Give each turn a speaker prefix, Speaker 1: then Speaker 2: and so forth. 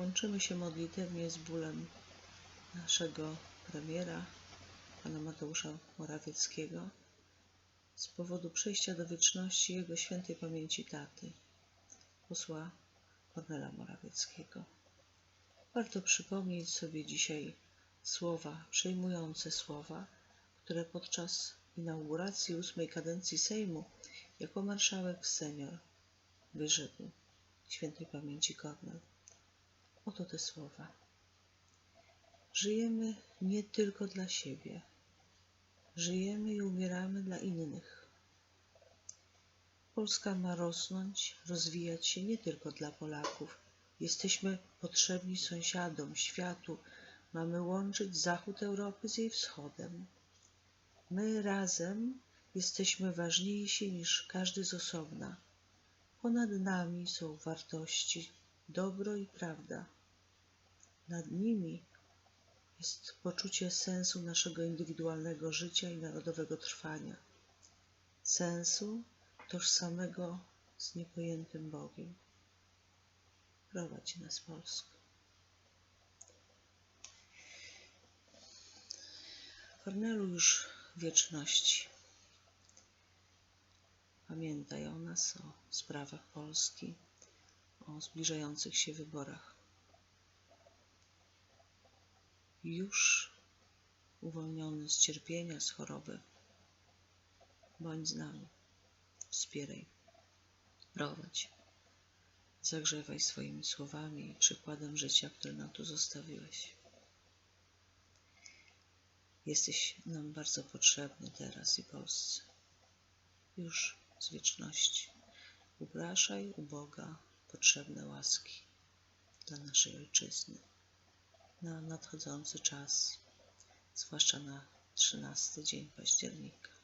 Speaker 1: Łączymy się modlitewnie z bólem naszego premiera, pana Mateusza Morawieckiego, z powodu przejścia do wieczności jego świętej pamięci taty, posła Kornela Morawieckiego. Warto przypomnieć sobie dzisiaj słowa, przejmujące słowa, które podczas inauguracji ósmej kadencji Sejmu jako marszałek senior wyrzekł świętej pamięci Kornel. Oto te słowa. Żyjemy nie tylko dla siebie. Żyjemy i umieramy dla innych. Polska ma rosnąć, rozwijać się nie tylko dla Polaków. Jesteśmy potrzebni sąsiadom, światu. Mamy łączyć zachód Europy z jej wschodem. My razem jesteśmy ważniejsi niż każdy z osobna. Ponad nami są wartości, dobro i prawda. Nad nimi jest poczucie sensu naszego indywidualnego życia i narodowego trwania, sensu tożsamego z niepojętym Bogiem. Prowadź nas Polsko. Kornelu już wieczności. Pamiętaj o nas, o sprawach Polski, o zbliżających się wyborach. Już uwolniony z cierpienia, z choroby, bądź z nami, wspieraj, prowadź, zagrzewaj swoimi słowami i przykładem życia, które nam tu zostawiłeś. Jesteś nam bardzo potrzebny teraz i Polsce. Już z wieczności. Upraszaj u Boga potrzebne łaski dla naszej Ojczyzny na nadchodzący czas, zwłaszcza na 13 dzień października.